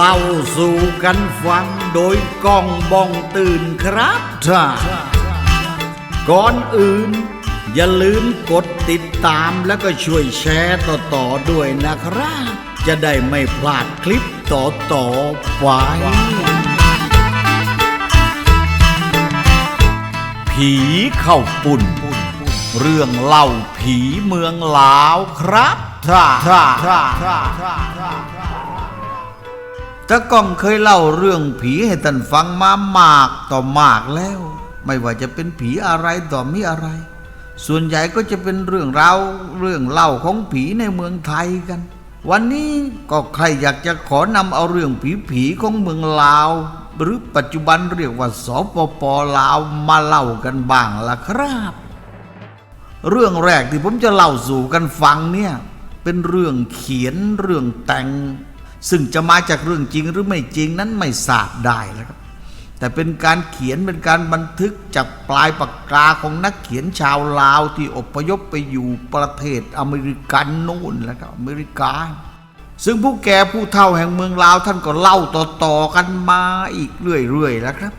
เล่าสู่กันฟังโดยก้องบ้องตื่นครับท่าก่อนอื่น อย่าลืมกดติดตามแล้วก็ช่วยแชร์ต่อๆด้วยนะครับ จะได้ไม่พลาดคลิปต่อๆไปผีเข้าปุ่น เรื่องเล่าผีเมืองลาวครับท่าท่าท่าท่าท่า ตะก้องเคยเล่าเรื่องผีให้ท่านฟังมามากต่อมากแล้ว ไม่ว่าจะเป็นผีอะไรต่อมีอะไร ส่วนใหญ่ก็จะเป็นเรื่องราวเรื่องเล่าของผีในเมืองไทยกัน วันนี้ก็ใครอยากจะขอนำเอาเรื่องผีผีของเมืองลาว หรือปัจจุบันเรียกว่าสปปลาวมาเล่ากันบ้างล่ะครับ เรื่องแรกที่ผมจะเล่าสู่กันฟังเนี่ยเป็นเรื่องเขียนเรื่องแต่ง ซึ่งจะมาจากเรื่องจริงหรือไม่จริงนั้นไม่ทราบได้แล้วครับ แต่เป็นการเขียนเป็นการบันทึกจากปลายปากกาของนักเขียนชาวลาวที่อพยพไปอยู่ประเทศอเมริกันนู่นแล้วก็อเมริกา ซึ่งผู้แก่ผู้เฒ่าแห่งเมืองลาวท่านก็เล่าต่อๆกันมาอีกเรื่อยๆแล้วครับ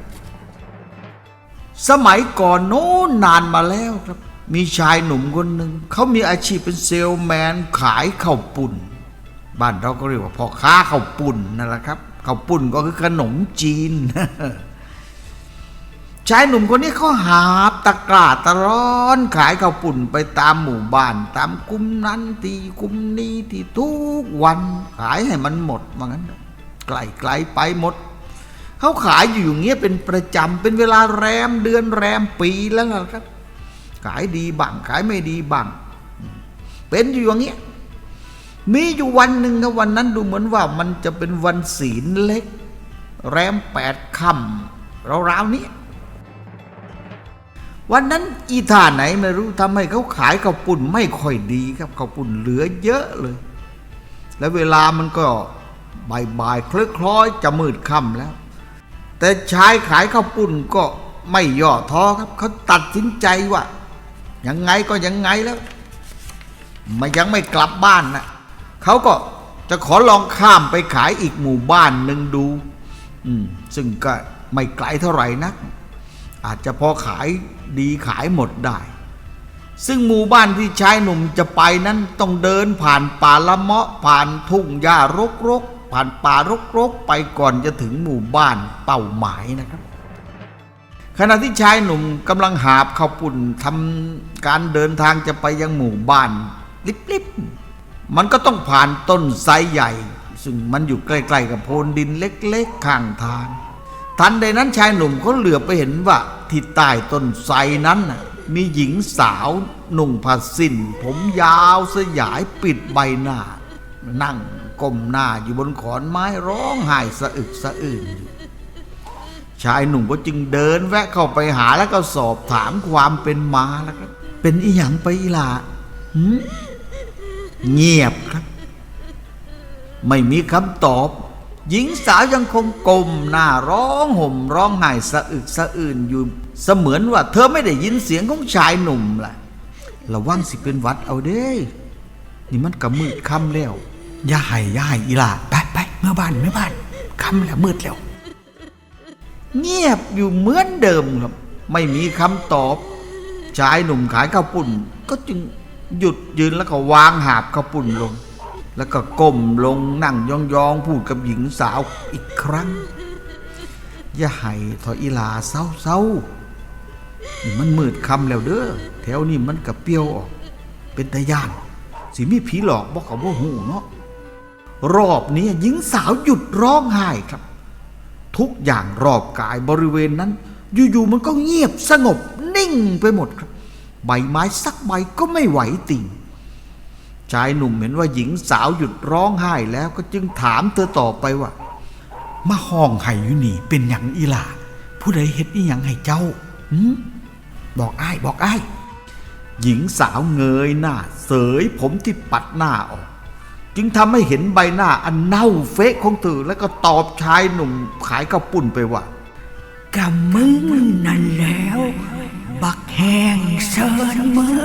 สมัยก่อนโน้นนานมาแล้วครับ มีชายหนุ่มคนหนึ่งเขามีอาชีพเป็นเซลแมนขายข้าวปุ่น บ้านเราก็เรียกว่าพ่อค้าข้าวปุ่นนั่นแหละครับข้าวปุ่นก็คือขนมจีนชายหนุ่มคนนี้เขาหาบตะกร้าตะร้อนขายข้าวปุ่นไปตามหมู่บ้าน ตามกลุ่มนั้นที่กลุ่มนี้ที่ทุกวันขายให้มันหมดว่างั้นเถอะไกลไปหมดเขาขายอยู่อย่างเงี้ยเป็นประจำเป็นเวลาแรมเดือนแรมปีแล้วล่ะครับ ขายดีบ้างขายไม่ดีบ้างเป็นอยู่อย่างเงี้ย มีอยู่วันหนึ่งนะวันนั้นดูเหมือนว่ามันจะเป็นวันศีลเล็ก แรมแปดค่ำราวๆนี้ วันนั้นอีท่าไหนไม่รู้ทำให้เขาขายข้าวปุ่นไม่ค่อยดีครับข้าวปุ่นเหลือเยอะเลย แล้วเวลามันก็บ่ายๆคล้อยๆจะมืดค่ำแล้ว แต่ชายขายข้าวปุ่นก็ไม่ย่อท้อครับเขาตัดสินใจว่ายังไงก็ยังไงแล้วมันยังไม่กลับบ้านนะ เขาก็จะขอลองข้ามไปขายอีกหมู่บ้านหนึ่งดู ซึ่งก็ไม่ไกลเท่าไหร่นัก อาจจะพอขายดีขายหมดได้ ซึ่งหมู่บ้านที่ชายหนุ่มจะไปนั้นต้องเดินผ่านป่าละเมาะผ่านทุ่งหญ้ารกๆผ่านป่ารกๆไปก่อนจะถึงหมู่บ้านเป้าหมายนะครับ ขณะที่ชายหนุ่มกำลังหาบข้าวปุ่นทำการเดินทางจะไปยังหมู่บ้านลิบๆ มันก็ต้องผ่านต้นไทรใหญ่ ซึ่งมันอยู่ใกล้ๆกับโพนดินเล็กๆข้างทาง ทันใดนั้นชายหนุ่มเขาเหลือไปเห็นว่าที่ใต้ต้นไทรนั้นมีหญิงสาวนุ่งผ้าสิ้น ผมยาวสยายปิดใบหน้า นั่งก้มหน้าอยู่บนขอนไม้ร้องไห้สะอึกสะอื้นชายหนุ่มก็จึงเดินแวะเข้าไปหาแล้วก็สอบถามความเป็นมาแล้วครับเป็นอีหยังไปอีหล่ะ เงียบครับ ไม่มีคำตอบ หญิงสาวยังคงกลมหน้าร้องห่มร้องไห้สะอึกสะอื่นอยู่เสมือนว่า เธอไม่ได้ยินเสียงของชายหนุ่มล่ะระวังสิเป็นวัดเอาเด้ นี่มันกะมืดค่ำแล้วย่าให้ย่าให้อีหล่าไปไปเมื่อบ้านเมื่อบ้านคำแล้วมืดแล้ว เงียบอยู่เหมือนเดิมครับ ไม่มีคำตอบชายหนุ่มขายข้าวปุ่น ก็จึง หยุดยืนแล้วก็วางหาบข้าวปุ่นลง แล้วก็ก้มลงนั่งยองๆ พูดกับหญิงสาวอีกครั้ง อย่าให้ทออีลาเศร้าๆนี่มันมืดคำแล้วเด้อแถวนี้มันกระเปี้ยวออก เป็นตาย่าน สิมีผีหลอกบอกกับว่าหูเนาะรอบนี้หญิงสาวหยุดร้องไห้ครับ ทุกอย่างรอบกายบริเวณนั้น อยู่ๆมันก็เงียบสงบนิ่งไปหมดครับ ใบไม้สักใบก็ไม่ไหวติ่ง ชายหนุ่มเห็นว่าหญิงสาวหยุดร้องไห้แล้วก็จึงถามเธอต่อไปว่า มาห้องไห้อยู่นี่ เป็นหยังอีหล่าผู้ใดเฮ็ดอีหยังให้เจ้าหืมบอกอ้ายบอกอ้ายหญิงสาวเงยหน้า เสยผมที่ปัดหน้าออก จึงทำให้เห็นใบหน้าอันเน่าเฟะของเธอแล้วก็ตอบชายหนุ่มขายกระปุ่นไปว่ากับมึงนั่นแล้ว บักแห้งเซินมือ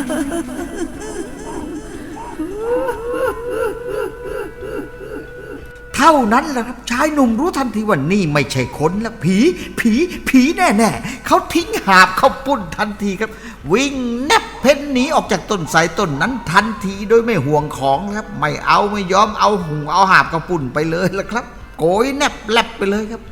เท่านั้นแหละครับชายหนุ่มรู้ทันทีว่านี่ไม่ใช่คนและผี ผีผีแน่ๆเขาทิ้งหาบเข้าปุ้นทันทีครับ วิ่งแนบเพ่นหนีออกจากต้นไทรต้นนั้นทันทีโดยไม่ห่วงของครับ ไม่เอาไม่ยอมเอาหุงเอาหาบเข้าปุ้นไปเลยละครับ โกยแนบแลบไปเลยครับ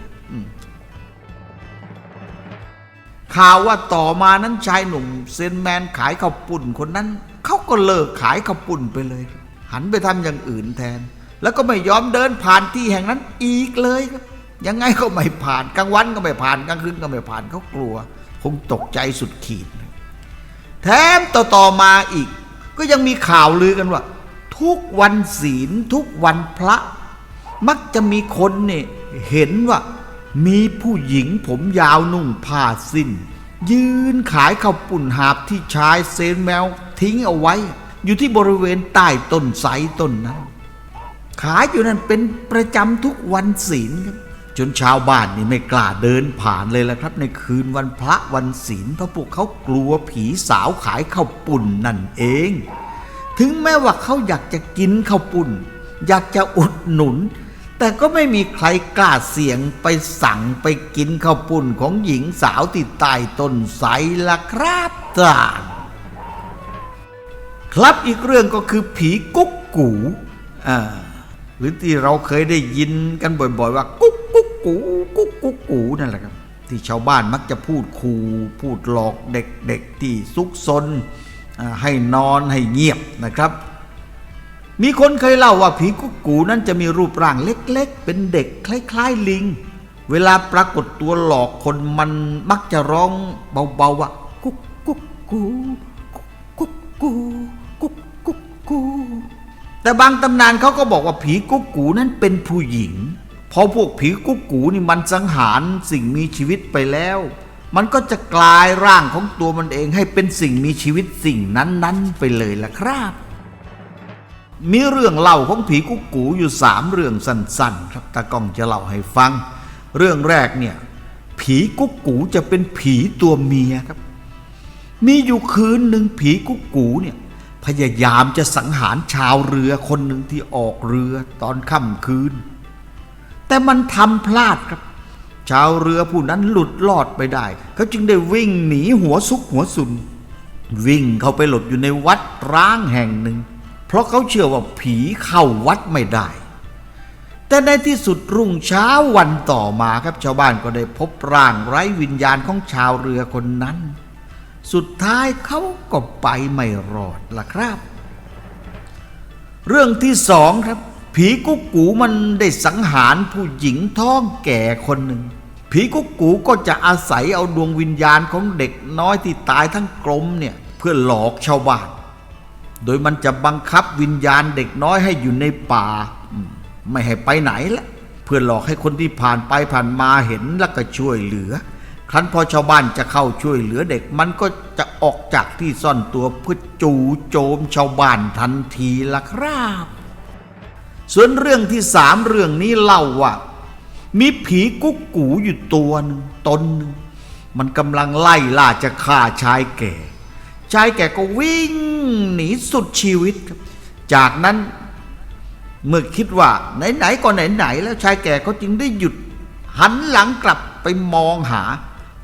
ข่าวว่าต่อมานั้นชายหนุ่มเซนแมนขายข้าวปุ่นคนนั้นเขาก็เลิกขายข้าวปุ่นไปเลย หันไปทำอย่างอื่นแทน แล้วก็ไม่ยอมเดินผ่านที่แห่งนั้นอีกเลยครับยังไงก็ไม่ผ่านกลางวันก็ไม่ผ่านกลางคืนก็ไม่ผ่านเขากลัว คงตกใจสุดขีด แถมต่อต่อมาอีก ก็ยังมีข่าวลือกันว่า ทุกวันศีลทุกวันพระ มักจะมีคนเนี่ยเห็นว่า มีผู้หญิงผมยาวนุ่งผ้าสิ้น ยืนขายข้าวปุ่นหาบที่ชายเซนแมวทิ้งเอาไว้ อยู่ที่บริเวณใต้ต้นไทรต้นนั้น ขายอยู่นั่นเป็นประจำทุกวันศีลครับจนชาวบ้านนี่ไม่กล้าเดินผ่านเลยละครับ ในคืนวันพระวันศีลเพราะพวกเขากลัวผีสาวขายข้าวปุ่นนั่นเอง ถึงแม้ว่าเขาอยากจะกินข้าวปุ่น อยากจะอุดหนุน แต่ก็ไม่มีใครกล้าเสี่ยงไปสั่งไปกินข้าวปุ่นของหญิงสาวที่ใต้ต้นไทรละครับต่างครับอีกเรื่องก็คือผีกุ๊กกูอ่าหรือที่เราเคยได้ยินกันบ่อยๆว่า กุ๊กกุ๊กกูกุ๊กกุ๊กกูนั่นแหละครับ ที่ชาวบ้านมักจะพูดคูพูดหลอกเด็กๆที่ซุกซนให้นอนให้เงียบนะครับ มีคนเคยเล่าว่าผีกุ๊กกูนั้นจะมีรูปร่างเล็กๆ เป็นเด็กคล้ายๆลิง เวลาปรากฏตัวหลอกคนมันมักจะร้องเบาๆว่ากุ๊กกุ๊กกูกุ๊กกูกุ๊กกุ๊กกูแต่บางตำนานเขาก็บอกว่าผีกุ๊กกูนั้นเป็นผู้หญิงพอพวกผีกุ๊กกูนี่มันสังหารสิ่งมีชีวิตไปแล้ว มันก็จะกลายร่างของตัวมันเองให้เป็นสิ่งมีชีวิตสิ่งนั้นๆ ไปเลยล่ะครับ มีเรื่องเล่าของผีกุ๊กกูอยู่สามเรื่องสั้นๆ ครับตากล้องจะเล่าให้ฟัง เรื่องแรกเนี่ยผีกุ๊กกูจะเป็นผีตัวเมียครับ มีอยู่คืนหนึ่งผีกุ๊กกูเนี่ยพยายามจะสังหารชาวเรือคนหนึ่งที่ออกเรือตอนค่ำคืน แต่มันทำพลาดครับ ชาวเรือผู้นั้นหลุดรอดไปได้ เขาจึงได้วิ่งหนีหัวซุกหัวซุน วิ่งเข้าไปหลบอยู่ในวัดร้างแห่งหนึ่ง เพราะเขาเชื่อว่าผีเข้าวัดไม่ได้ แต่ในที่สุดรุ่งเช้าวันต่อมาครับชาวบ้านก็ได้พบร่างไร้วิญญาณของชาวเรือคนนั้น สุดท้ายเขาก็ไปไม่รอดล่ะครับ เรื่องที่สองครับ ผีกุ๊กกูมันได้สังหารผู้หญิงท้องแก่คนหนึ่งผีกุ๊กกูก็จะอาศัยเอาดวงวิญญาณของเด็กน้อยที่ตายทั้งกลมเนี่ยเพื่อหลอกชาวบ้าน โดยมันจะบังคับวิญญาณเด็กน้อยให้อยู่ในป่า ไม่ให้ไปไหนละเพื่อหลอกให้คนที่ผ่านไปผ่านมาเห็นแล้วก็ช่วยเหลือ ครั้นพอชาวบ้านจะเข้าช่วยเหลือเด็กมันก็จะออกจากที่ซ่อนตัวเพื่อจู่โจมชาวบ้านทันทีละครับ ส่วนเรื่องที่สามเรื่องนี้เล่าว่า มีผีกุ๊กกูอยู่ตัวหนึ่งตนหนึ่งมันกำลังไล่ล่าจะฆ่าชายแก่ ชายแก่ก็วิ่งหนีสุดชีวิตครับ จากนั้นเมื่อคิดว่าไหนๆก็ไหนๆแล้วชายแก่เขาจึงได้หยุด หันหลังกลับไปมองหา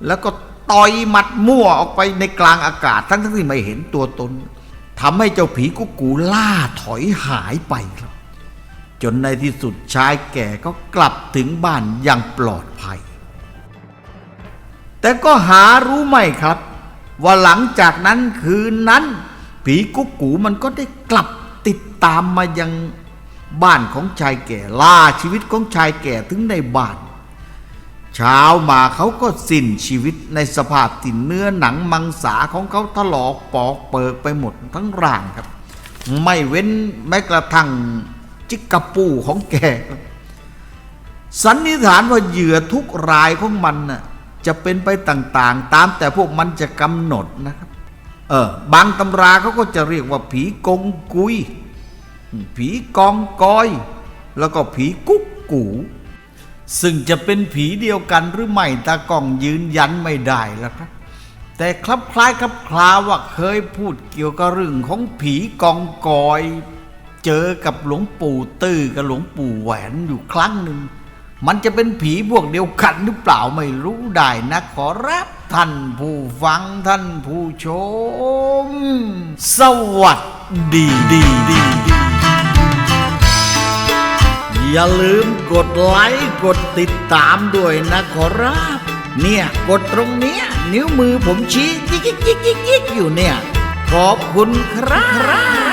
แล้วก็ต่อยหมัดมั่วออกไปในกลางอากาศ ทั้งที่ไม่เห็นตัวตนทำให้เจ้าผีกุ๊กกูล่าถอยหายไปครับ จนในที่สุดชายแก่ก็กลับถึงบ้านอย่างปลอดภัย แต่ก็หารู้ไหมครับ ว่าหลังจากนั้นคืนนั้น ผีกุ๊กกูมันก็ได้กลับติดตามมายังบ้านของชายแก่ล่าชีวิตของชายแก่ถึงในบ้าน เช้ามาเขาก็สิ้นชีวิตในสภาพที่เนื้อหนังมังสาของเขาถลอกปอกเปิกไปหมดทั้งร่างครับ ไม่เว้นแม้กระทั่งจิกกระปูของแกสันนิษฐานว่าเหยื่อทุกรายของมันน่ะ จะเป็นไปต่างๆ ตามแต่พวกมันจะกำหนดนะครับ เออบางตำราเขาก็จะเรียกว่าผีกงกุย ผีกองกอย แล้วก็ผีกุ๊กกูซึ่งจะเป็นผีเดียวกันหรือไม่ตากล้องยืนยันไม่ได้แล้วครับ แต่คลับคล้ายคลับคลาว่าเคยพูดเกี่ยวกับเรื่องของผีกองกอยเเจอกับหลวงปู่ตื้อกับหลวงปู่แหวนอยู่ครั้งหนึ่ง มันจะเป็นผีพวกเดียวกันหรือเปล่าไม่รู้ได้นะขอรับท่านผู้ฟังท่านผู้ชม สวัสดีดีดีดีอย่าลืมกดไลค์กดติดตามด้วยนะขอรับ เนี่ยกดตรงเนี้ย นิ้วมือผมชี้ยิกยิกยิกยิกยิกอยู่เนี่ย ขอบคุณครับ